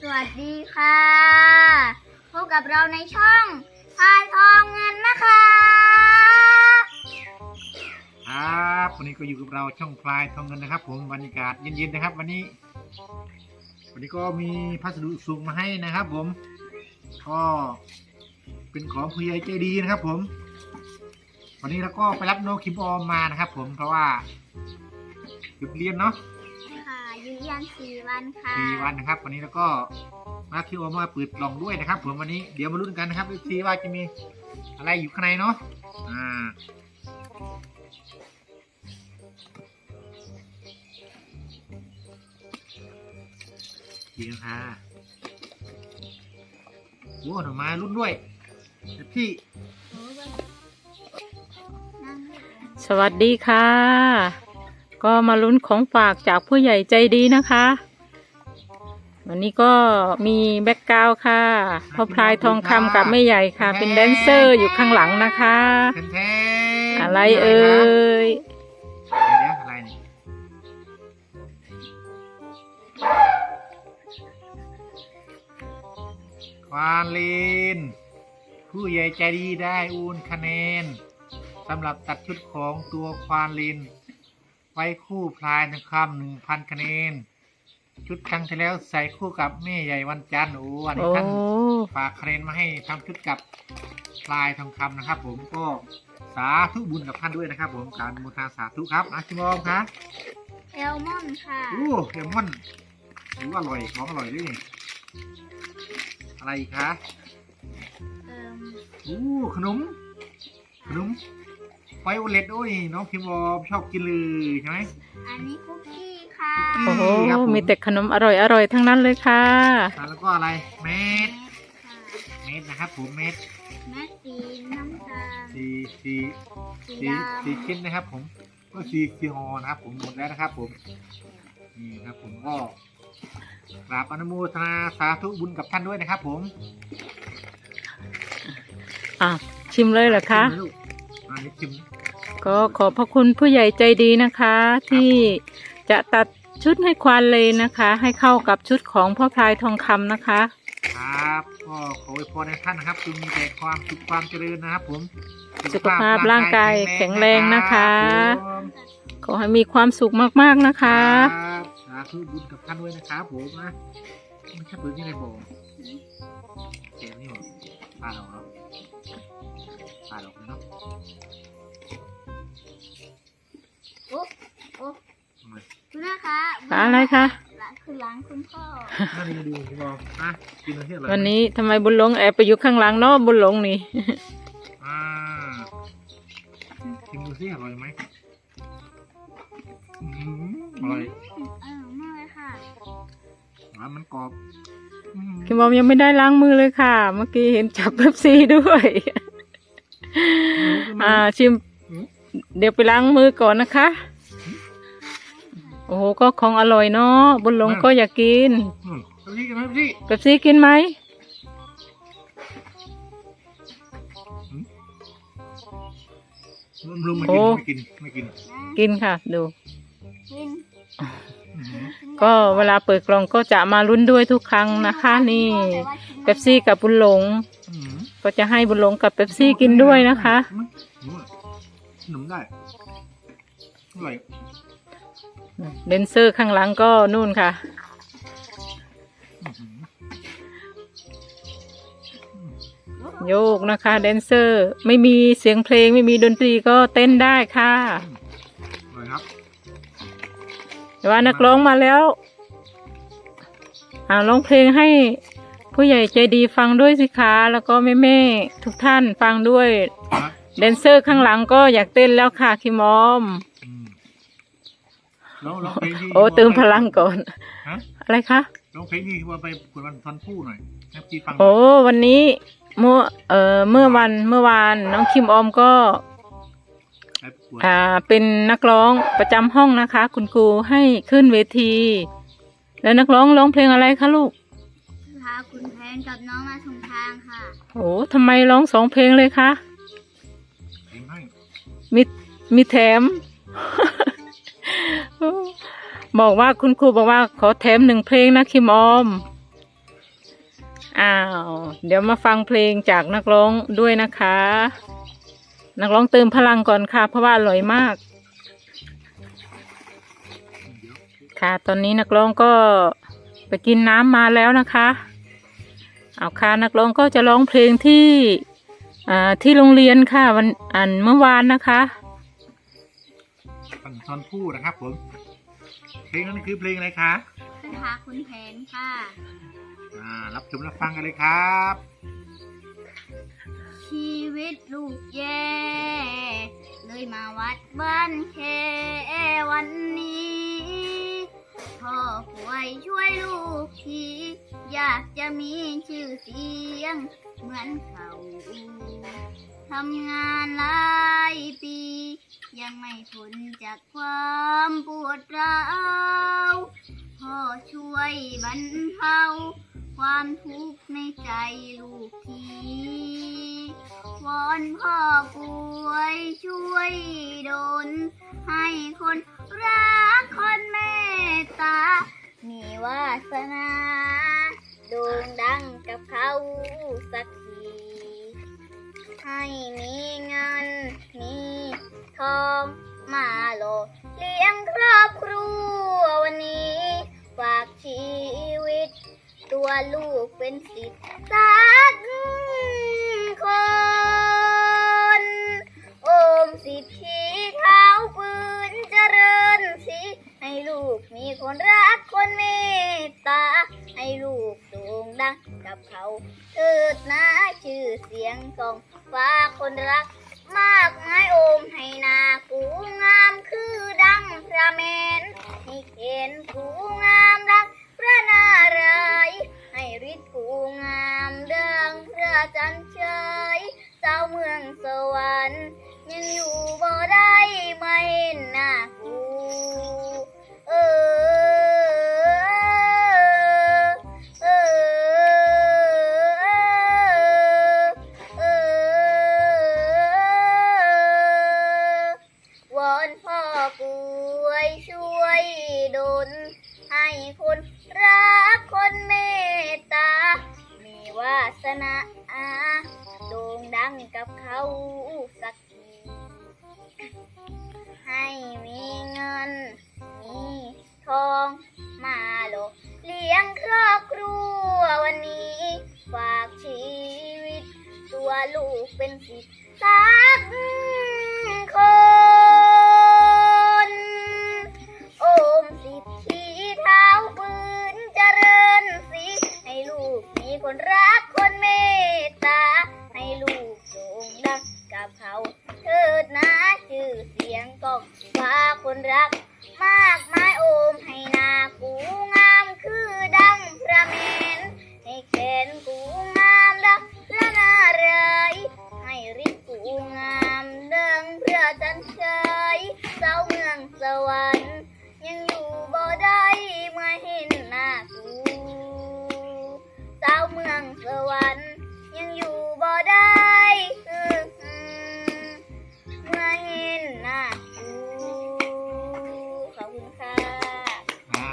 สวัสดีค่ะ พบกับเราในช่องพายทองเงินนะคะครับวันนี้ก็อยู่กับเราช่องพลายทองเงินนะครับ ผมบรรยากาศเย็นๆนะครับ วันนี้ วันนี้ก็มีพัสดุส่งมาให้นะครับ ผมก็เป็นของผู้ใหญ่ใจดีนะครับ ผม วันนี้เราก็ไปรับน้องคิมออมมานะครับ ผมเพราะว่าหยุดเรียนเนาะ ยืนยันสี่วันค่ะสี่วันนะครับ วันนี้เราก็มาคิมออมมาเปิดกล่องด้วยนะครับผมวันนี้เดี๋ยวมาลุ้นกันนะครับทีว่าจะมีอะไรอยู่ข้างในเนาะอ่าดีนะคะโอ้หน่อไม้รุ่นด้วยเดี๋ยวพี่นั่งให้สวัสดีค่ะ ก็มาลุ้นของฝากจากผู้ใหญ่ใจดีนะคะ วันนี้ก็มีแบ็กกราวด์ค่ะพ่อพลายทองคำกับแม่ใหญ่ค่ะ เป็นแดนเซอร์อยู่ข้างหลังนะคะแทนแทนอะไรเอ่ยเดี๋ยวอะไรนี่ควานลินผู้ใหญ่ใจดีได้อูนคะแนนสำหรับตัดชุดของตัวควานลิน ไว้คู่พลายทองคำหนึ่งพันคะแนน ชุดครั้งที่แล้วใส่คู่กับแม่ใหญ่วันจันทร์โอ้อันนี้โอ้ท่านฝากคะแนนมาให้ทำชุดกับพลายทองคำนะครับ ผมก็สาธุบุญกับท่านด้วยนะครับ ผมการมูทนาสาธุครับอาชิมอมครับแอลมอนค่ะโอ้เฮลมอนโอ้อร่อยของอร่อยด้วยนี่อะไรอีกคะเอ่มโอ้ขนมขนม ไวโอเลตโอ้ยน้องพิมวอมชอบกินเลยใช่ไหมอันนี้คุกกี้ค่ะอืโอ้โหครับผมมีแต่ขนมอร่อยอร่อยๆทั้งนั้นเลยค่ะแล้วก็อะไรเม็ดค่ะเม็ดนะครับผมเม็ดแม็กซีน้ำตาลสีสีสีสีดำสีชิ้นนะครับ ผมก็สีสีฮอนะครับ ผมหมดแล้วนะครับ ผมนี่ครับผมก็กราบอนุโมทนาสาธุบุญกับท่านด้วยนะครับ ผมอะชิมเลยเหรอคะชิมนลูกอันนี้ชิม ก็ขอบพระคุณผู้ใหญ่ใจดีนะคะ ที่จะตัดชุดให้ควานเลยนะคะ ให้เข้ากับชุดของพ่อพลายทองคำนะคะ ครับก็ขออวยพรให้ท่านนะครับคือมีแต่ความสุขความเจริญนะครับผมสุขภาพร่างกายแข็งแรงนะคะ ผมขอให้มีความสุขมากๆนะคะครับสาธุบุญกับท่านด้วยนะครับผมนะไม่ใช่ปืนที่ไหนบอกเกมนี่หรอปลาดอกเนาะป ดูนะคะอะไรคะหลังคือหลังคุณพ่อนั่นนี่ดูคุณบอกอะกินอะไรที่อร่อยวันนี้ทำไมบุญหลงแอบไปอยู่ข้างหลังเนาะบุญหลงนี่ อ่าชิมดูสิอร่อยไหมอืมอร่อยอร่อยมากเลยค่ะหวานมันกรอบอืมคิมบอมยังไม่ได้ล้างมือเลยค่ะ เมื่อกี้เห็นจับเป๊ปซี่ด้วย อ่าชิม เดี๋ยวไปล้างมือก่อนนะคะ โอ้โหก็ของอร่อยเนาะบุญหลงก็อยากกินอืมเอาพี่กันไหมพี่เป๊ปซี่กินไหมลุงไม่กินไม่กินไม่กิน กินค่ะ ดู กินอืมก็เวลาเปิดกล่องก็จะมาลุ้นด้วยทุกครั้งนะคะ นี่เป๊ปซี่กับบุญหลงอืมก็จะให้บุญหลงกับเป๊ปซี่กินด้วยนะคะอืมขนมได้อร่อย เดนเซอร์ข้างหลังก็นู่นค่ะอื้อหือโยกนะคะแดนเซอร์ ไม่มีเสียงเพลงไม่มีดนตรีก็เต้นได้ค่ะอร่อยครับแต่ว่านักร้องมาแล้ว อ่าร้องเพลงให้ผู้ใหญ่ใจดีฟังด้วยสิคะ แล้วก็แม่แม่ๆทุกท่านฟังด้วยครับแดนเซอร์ข้างหลังก็อยากเต้นแล้วค่ะคิมอมอืม ร้องร้องเพลงที่โอ้เติมพลังก่อน ฮะอะไรคะ ร้องเพลงที่ว่าไปกดวันทันผู้หน่อยให้พี่ฟังโอ้วันนี้เมื่อเอ่อเมื่อวันเมื่อวานน้องคิมออมก็ไปประกวดอ่าเป็นนักร้องประจำห้องนะคะ คุณครูให้ขึ้นเวที แล้วนักร้องร้องเพลงอะไรคะลูกพาคุณแพนกับน้องมาส่งทางค่ะ โอ้ทำไมร้องสองเพลงเลยคะ เพลงให้มีมีแถม บอกว่าคุณครูบอกว่าขอแถมหนึ่งเพลงนะคิมออม อ้าว เดี๋ยวมาฟังเพลงจากนักร้องด้วยนะคะ นักร้องเติมพลังก่อนค่ะ เพราะว่าอร่อยมาก ค่ะ ตอนนี้นักร้องก็ไปกินน้ำมาแล้วนะคะ เอาค่ะนักร้องก็จะร้องเพลงที่อ่าที่โรงเรียนค่ะวันอันเมื่อวานนะคะ ฟังตอนพูดนะครับผมเพลงนั้นคือเพลงอะไรคะคาถาคุณแผนค่ะอ่ารับชมรับฟังกันเลยครับ ชีวิตลูกแย่ เลยมาวัดบ้านแค่วันนี้พ่อป่วยช่วยลูกทีอยากจะมีชื่อเสียงเหมือนเขา ทำงานหลายปี ยังไม่พ้นจากความปวดร้าวพ่อช่วยบรรเทาความทุกข์ในใจลูกทีวอนพ่อป่วยช่วยดลให้คนรักคนเมตตา มีวาสนา โด่งดังกับเขาสัก ให้มีเงิน มีทองมาโลเลี้ยงครอบครัววันนี้ฝากชีวิต ตัวลูกเป็นสิทธิ์สักคน โอมสิทธิเท้าปืนเจริญสิให้ลูกมีคนรักคนเมตตาให้ลูก ด่งดังกับเขาเถิดนะชื่อเสียงกองฟ้าคนรัก มากมายโอมให้นากูงามคือดังพระเมนให้เห็นกูงามดังพระนารายให้ฤทธิ์กูงามดังพระจันทร์เฉยเจ้าเมืองสวรรค์ยังอยู่บ่ได้ไม่เห็นหน้ากู เป็นสีสา สวรรค์ยังอยู่บ่ได้อื้อหือเมื่อเห็นหน้ากูขอบคุณค่ะอ่า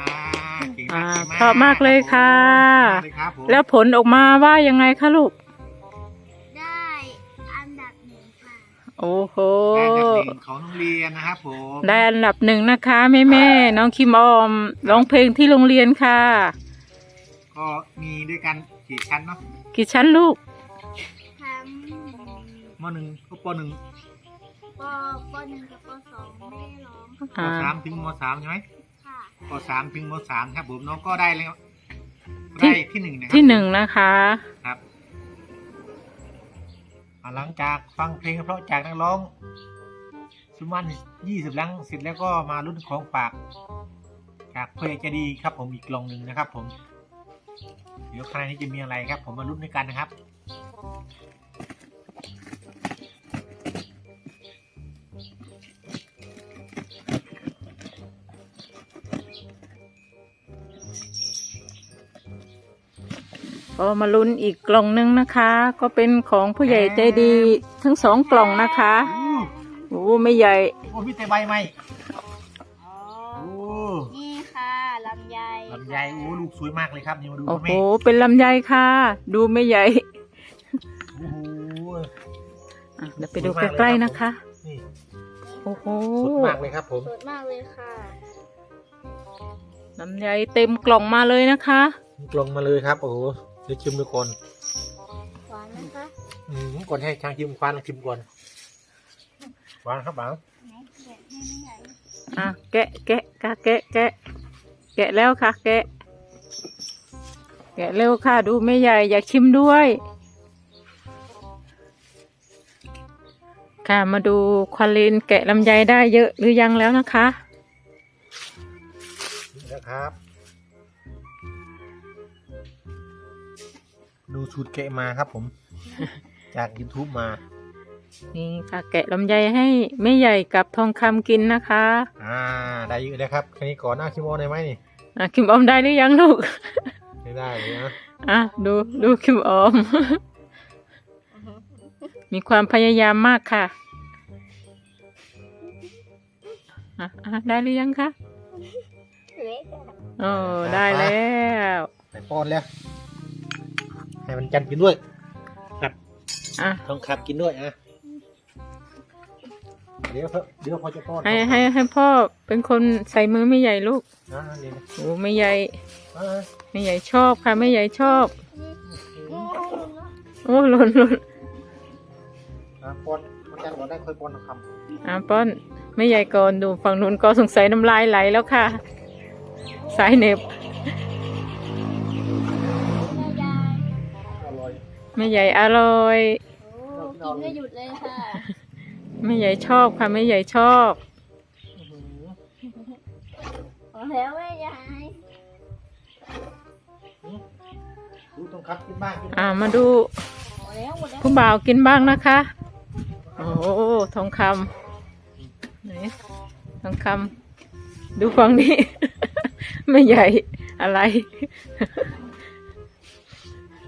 เก่งอ่ามากเก่งเพราะมากเลยค่ะขอบณมากเลยครับผมแล้วผลออกมาว่ายังไงคะลูก ได้อันดับหนึ่งค่ะ โอ้โหได้อันดับหนึ่งของโรงเรียนนะครับผมได้อันดับหนึ่งนะคะแม่แม่ๆน้องคิมออมร้องเพลงที่โรงเรียนค่ะ ก็มีด้วยกัน กี่ชั้นเนาะกี่ชั้นลูกทั้งมหนึ่งก็ปหนึ่งปปหนึ่งกับปสองไม่ได้ร้องปสามถึงมสามใช่ไหมค่ะปสามถึงมสามครับผมน้องก็ได้แล้วได้ที่หนึ่งนะครับที่หนึ่งนะคะ ครับอ่าหลังจากฟังเพลงเพราะจากนักร้องสุมันยี่สิบลังเสร็จแล้วก็มารุ่นของฝาก จากเพจจะดีครับผมอีกกล่องหนึ่งนะครับผม เดี๋ยวข้างในนี้จะมีอะไรครับ ผมมารุ่นด้วยกันนะครับก็มาลุ้นอีกกล่องหนึงนะคะ ก็เป็นของผู้ใหญ่ใจดีทั้งสองกล่องนะคะอู้โอ้ไม่ใหญ่ โอ้มีแต่ใบไหม ลำไยโอ้ลูกสวยมากเลยครับนี่มาดูโอ้ครับโห แม่เป็นลำไยค่ะ ดูไม่ใหญ่โอ้โหอะเดี๋ยวไปดูใกล้ๆนะคะ นี่โอ้โหสดมากเลยครับผม สดมากเลยค่ะ ลำไยเต็มกล่องมาเลยนะคะ กลงมาเลยครับ โอ้โหเดี๋ยวชิมดูก่อนหวานนะคะ อืมก่อนให้ช่างชิมควานชิมก่อนหวานครับหวานไหนแกะให้ไม่ใหญ่อะแกะแกะกะแกะแกะ แกะแล้วค่ะ แกะ แกะเร็วค่ะ ดูไม่ใหญ่อยากชิมด้วย ค่ะมาดูควาลินแกะลำไยได้เยอะหรือยังแล้วนะคะนี่นะครับ ดูสูตรแกะมาครับผม จาก YouTube มา นี่ค่ะแกะลำไยให้แม่ใหญ่กับทองคำกินนะคะ อ่าได้เยอะนะครับแค่นี้ก่อนหน้าคิโมได้ไหมนี่อะคิมออมได้หรือยังลูก ไม่ได้เลยนะอะดูดูคิมออม มีความพยายามมากค่ะอะอะได้หรือยังคะเล็กอะโอ้ได้แล้วใส่ป้อนแล้วให้มันจันกินด้วยอะต้องขับกินด้วยอะ เดี๋ยวเถอะเดี๋ยวพอจะป้อนให้ให้ให้พ่อเป็นคนใส่มือไม่ใหญ่ลูกอ่านี่นะโอ้ไม่ใหญ่อ่าไม่ใหญ่ชอบค่ะไม่ใหญ่ชอบ โอ้โหโอ้หล่นหล่นอ่าป้อนมันจันก่อนได้ค่อยป้อนคอะป้อนไม่ใหญ่ก่อนดูฝั่งนู้นก็สงสัยน้ำลายไหลแล้วค่ะ สายเหน็บแม่ยายำอร่อย ไม่ใหญ่อร่อย โอ้กินไม่หยุดเลยค่ะ ไม่ใหญ่ชอบค่ะไม่ใหญ่ชอบอื้อหือพอแล้วแม่ยายดูต้องขับกินบ้างกินอ่ามาดูพอแล้วหมดแล้วผู้บ่าวกินบ้างนะคะ โอ้โหทองคำไหนทองคำดูฝั่งนี้ไม่ใหญ่อะไร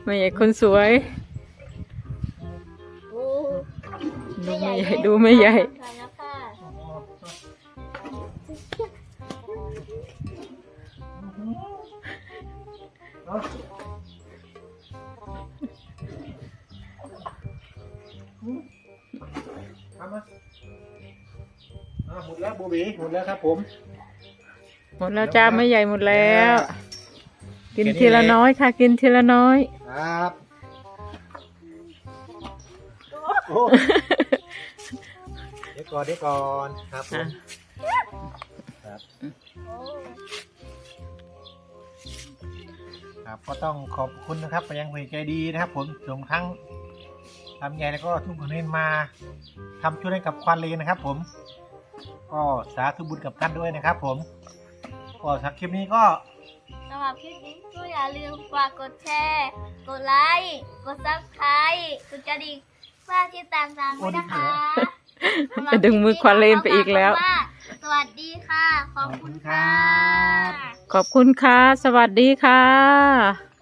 ไม่ใหญ่คนสวย ดูไม่ใหญ่ดูไม่ใหญ่ทานแล้วค่ะเอาทำมาอ่าหมดแล้วโบบีหมดแล้วครับผม หมดแล้วจ้าไม่ใหญ่หมดแล้ว กินแค่นี้ทีละแหละน้อยค่ะ กินทีละน้อย ครับ โอ้ เดี๋ยวก่อนเดี๋ยวก่อนครับผมครับโอ้ครับก็ต้องขอบคุณนะครับไปยังเพจใจดีนะครับ ผมส่งทั้งทำใหญ่แล้วก็ทุกคนเล่นมาทำช่วยให้กับควานเลนนะครับ ผม ก็สาธุบุญกับท่านด้วยนะครับ ผมก็สักคลิปนี้ก็สำหรับคลิปนี้ก็อย่าลืมฝากกดแชร์ กดไลค์ กดซับสไครต์กดกระดิ่งเพื่อที่ตามตามด้วยนะคะ จะดึงมือควานเลนไปอีกแล้ว สวัสดีค่ะ ขอบคุณค่ะ ขอบคุณค่ะ สวัสดีค่ะ